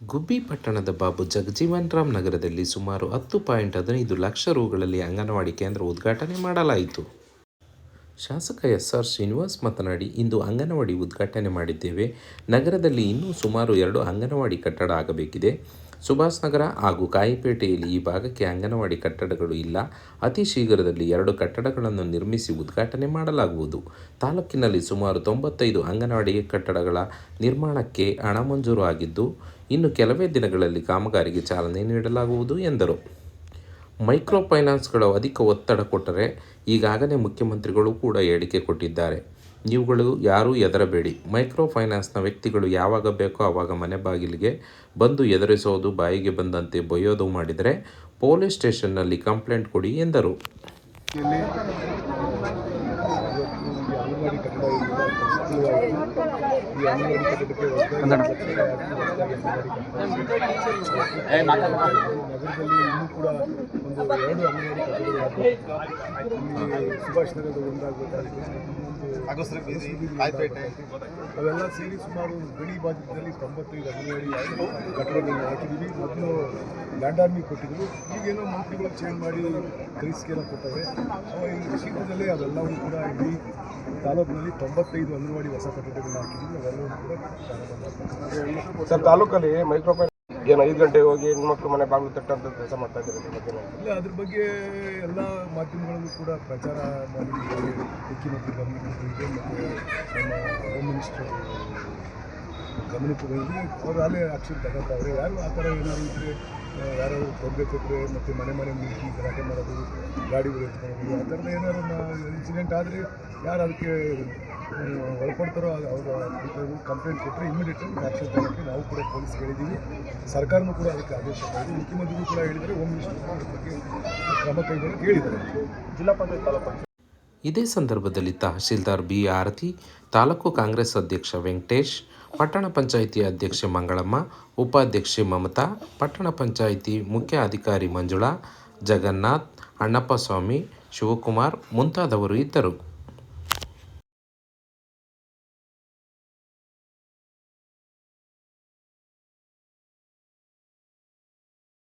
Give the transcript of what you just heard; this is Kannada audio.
ಗುಬ್ಬಿ ಪಟ್ಟಣದ ಬಾಬು ಜಗಜೀವನ್ ರಾಮ್ ನಗರದಲ್ಲಿ ಸುಮಾರು ಹತ್ತು ಪಾಯಿಂಟ್ ಹದಿನೈದು ಲಕ್ಷ ರುಗಳಲ್ಲಿ ಅಂಗನವಾಡಿ ಕೇಂದ್ರ ಉದ್ಘಾಟನೆ ಮಾಡಲಾಯಿತು. ಶಾಸಕ ಎಸ್ ಆರ್ ಶ್ರೀನಿವಾಸ್ ಮಾತನಾಡಿ, ಇಂದು ಅಂಗನವಾಡಿ ಉದ್ಘಾಟನೆ ಮಾಡಿದ್ದೇವೆ. ನಗರದಲ್ಲಿ ಇನ್ನೂ ಸುಮಾರು ಎರಡು ಅಂಗನವಾಡಿ ಕಟ್ಟಡ ಆಗಬೇಕಿದೆ. ಸುಭಾಷ್ ನಗರ ಹಾಗೂ ಕಾಯಿಪೇಟೆಯಲ್ಲಿ ಈ ಭಾಗಕ್ಕೆ ಅಂಗನವಾಡಿ ಕಟ್ಟಡಗಳು ಇಲ್ಲ. ಅತಿ ಶೀಘ್ರದಲ್ಲಿ ಎರಡು ಕಟ್ಟಡಗಳನ್ನು ನಿರ್ಮಿಸಿ ಉದ್ಘಾಟನೆ ಮಾಡಲಾಗುವುದು. ತಾಲೂಕಿನಲ್ಲಿ ಸುಮಾರು ತೊಂಬತ್ತೈದು ಅಂಗನವಾಡಿ ಕಟ್ಟಡಗಳ ನಿರ್ಮಾಣಕ್ಕೆ ಹಣ ಮಂಜೂರು ಆಗಿದ್ದು, ಇನ್ನು ಕೆಲವೇ ದಿನಗಳಲ್ಲಿ ಕಾಮಗಾರಿಗೆ ಚಾಲನೆ ನೀಡಲಾಗುವುದು ಎಂದರು. ಮೈಕ್ರೋ ಫೈನಾನ್ಸ್ಗಳು ಅಧಿಕ ಒತ್ತಡ ಕೊಟ್ಟರೆ ಈಗಾಗಲೇ ಮುಖ್ಯಮಂತ್ರಿಗಳು ಕೂಡ ಹೇಳಿಕೆ ಕೊಟ್ಟಿದ್ದಾರೆ. ನೀವುಗಳು ಯಾರೂ ಹೆದರಬೇಡಿ. ಮೈಕ್ರೋ ಫೈನಾನ್ಸ್ನ ವ್ಯಕ್ತಿಗಳು ಯಾವಾಗ ಬೇಕೋ ಆವಾಗ ಮನೆ ಬಾಗಿಲಿಗೆ ಬಂದು ಎದುರಿಸೋದು ಬಾಯಿಗೆ ಬಂದಂತೆ ಬೊಯ್ಯೋದು ಮಾಡಿದರೆ ಪೊಲೀಸ್ ಸ್ಟೇಷನ್ನಲ್ಲಿ ಕಂಪ್ಲೇಂಟ್ ಕೊಡಿ ಎಂದರು. ಈ ನಗರದಲ್ಲಿ ಇನ್ನೂ ಕೂಡ ಒಂದು ಎರಡು ಅಂಗನವಾಡಿ ಕಟ್ಟಡಗಳು ಸುಭಾಷ್ ನಗರದ ಅವೆಲ್ಲ ಸೇರಿ ಸುಮಾರು ಗಡಿ ಭಾಗದಲ್ಲಿ ತೊಂಬತ್ತೈದು ಅಂಗನವಾಡಿ ಕಟ್ಟಡಗಳನ್ನು ಹಾಕಿದ್ದೀವಿ ಮೊದಲು ಲ್ಯಾಂಡ್ ಆರ್ಮಿ ಕೊಟ್ಟಿದ್ರು ಈಗೇನೋ ಮಂತ್ರಿಗಳು ಚೇಂಜ್ ಮಾಡಿ ಕೈಸ್ಕೇನ ಕೊಟ್ಟವೆ ಅವ ಈ ಶೀಘ್ರದಲ್ಲೇ ಅದೆಲ್ಲವೂ ಕೂಡ ಇಡೀ ತಾಲೂಕಿನಲ್ಲಿ ತೊಂಬತ್ತೈದು ಅಂಗನವಾಡಿ ಹೊಸ ಕಟ್ಟಡಗಳನ್ನ ಹಾಕಿದ್ದೀವಿ. ಅವೆಲ್ಲವೂ ಕೂಡ ಸರ್ ತಾಲೂಕಲ್ಲಿ ಮೈಕ್ರೋ ಏನು ಐದು ಗಂಟೆಗೆ ಹೋಗಿ ಹೆಣ್ಮಕ್ಳು ಮನೆ ಬಾಗಿಲು ತಟ್ಟಂತ ಕೆಲಸ ಮಾಡ್ತಾ ಇದ್ದಾರೆ ಅದ್ರ ಬಗ್ಗೆ ಇಲ್ಲ ಅದ್ರ ಬಗ್ಗೆ ಎಲ್ಲ ಮಾಧ್ಯಮಗಳಲ್ಲೂ ಕೂಡ ಪ್ರಚಾರ ಮಾಡಿ ಮುಖ್ಯಮಂತ್ರಿ ಗಮನಕ್ಕೆ ಮತ್ತು ನಮ್ಮ ಹೋಮ್ ಮಿನಿಸ್ಟರ್ ಗಮನಕ್ಕೆ ಅವರು ಅಲ್ಲೇ ಆಕ್ಷನ್ ಇದ್ದಾರೆ ಯಾರು ಆ ಥರ ಏನಾದರೂ ಇದ್ದರೆ ಯಾರು ತೊಂದರೆ ಕೊಟ್ಟರೆ ಮತ್ತು ಮನೆ ಮನೆ ಮುಗಿ ಗಲಾಟೆ ಮಾಡೋದು ಗಾಡಿಗಳು ಎತ್ಕೊಳ್ಳೋದು ಆ ಥರದ ಏನಾದ್ರು ಇನ್ಸಿಡೆಂಟ್ ಆದರೆ ಯಾರು ಅದಕ್ಕೆ ಒಳಪಡ್ತಾರೋ ಅವರು ಕಂಪ್ಲೇಂಟ್ ಕೊಟ್ಟರೆ ಇಮಿಡಿಯೇಟಾಗಿ ಆಕ್ಷನ್ ತಗೊಳ್ಳೋಕ್ಕೆ ನಾವು ಕೂಡ ಪೊಲೀಸ್ ಹೇಳಿದ್ದೀವಿ ಸರ್ಕಾರನೂ ಕೂಡ ಅದಕ್ಕೆ ಆದೇಶ ಮಾಡಿದೆ ಮುಖ್ಯಮಂತ್ರಿಗಳು ಕೂಡ ಹೇಳಿದರೆ ಹೋಮ್ ಮಿನಿಸ್ಟರ್ ಬಗ್ಗೆ ಕ್ರಮ ಕೈಗೊಳ್ಳಕ್ಕೆ ಹೇಳಿದ್ದಾರೆ. ಜಿಲ್ಲಾ ಪಂಚಾಯತ್ ತಾಲೂಕು ಇದೇ ಸಂದರ್ಭದಲ್ಲಿ ತಹಶೀಲ್ದಾರ್ ಬಿ ಆರತಿ, ತಾಲೂಕು ಕಾಂಗ್ರೆಸ್ ಅಧ್ಯಕ್ಷ ವೆಂಕಟೇಶ್, ಪಟ್ಟಣ ಪಂಚಾಯಿತಿ ಅಧ್ಯಕ್ಷೆ ಮಂಗಳಮ್ಮ, ಉಪಾಧ್ಯಕ್ಷೆ ಮಮತಾ, ಪಟ್ಟಣ ಪಂಚಾಯಿತಿ ಮುಖ್ಯ ಅಧಿಕಾರಿ ಮಂಜುಳಾ ಜಗನ್ನಾಥ್ ಅಣ್ಣಪ್ಪ ಸ್ವಾಮಿ ಶಿವಕುಮಾರ್ ಮುಂತಾದವರು ಇದ್ದರು.